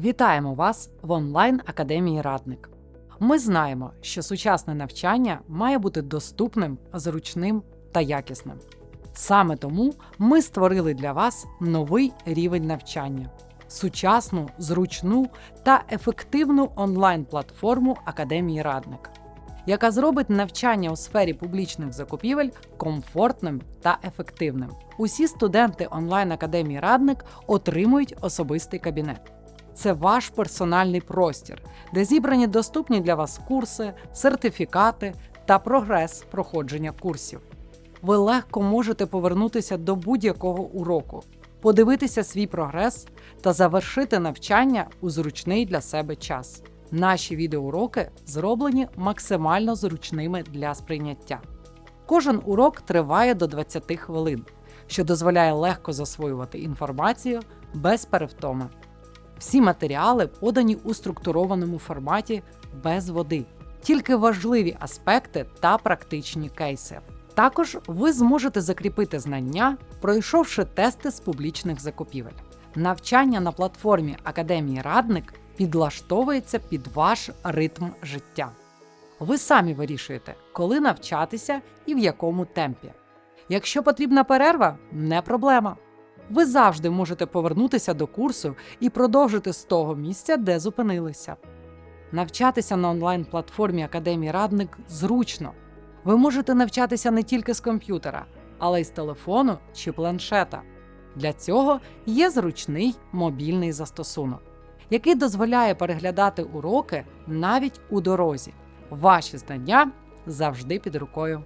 Вітаємо вас в онлайн академії Радник. Ми знаємо, що сучасне навчання має бути доступним, зручним та якісним. Саме тому ми створили для вас новий рівень навчання сучасну, зручну та ефективну онлайн-платформу Академії Радник, яка зробить навчання у сфері публічних закупівель комфортним та ефективним. Усі студенти онлайн Академії Радник отримують особистий кабінет. Це ваш персональний простір, де зібрані доступні для вас курси, сертифікати та прогрес проходження курсів. Ви легко можете повернутися до будь-якого уроку, подивитися свій прогрес та завершити навчання у зручний для себе час. Наші відеоуроки зроблені максимально зручними для сприйняття. Кожен урок триває до 20 хвилин, що дозволяє легко засвоювати інформацію без перевтоми. Всі матеріали подані у структурованому форматі без води, тільки важливі аспекти та практичні кейси. Також ви зможете закріпити знання, пройшовши тести з публічних закупівель. Навчання на платформі Академії Радник підлаштовується під ваш ритм життя. Ви самі вирішуєте, коли навчатися і в якому темпі. Якщо потрібна перерва, не проблема. Ви завжди можете повернутися до курсу і продовжити з того місця, де зупинилися. Навчатися на онлайн-платформі Академії Радник зручно. Ви можете навчатися не тільки з комп'ютера, але й з телефону чи планшета. Для цього є зручний мобільний застосунок, який дозволяє переглядати уроки навіть у дорозі. Ваші знання завжди під рукою.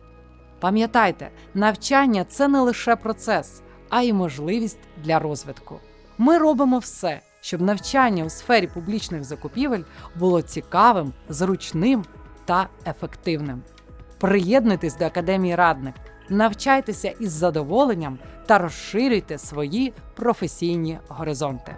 Пам'ятайте, навчання це не лише процес, а й можливість для розвитку. Ми робимо все, щоб навчання у сфері публічних закупівель було цікавим, зручним та ефективним. Приєднуйтесь до Академії Радник, навчайтеся із задоволенням та розширюйте свої професійні горизонти.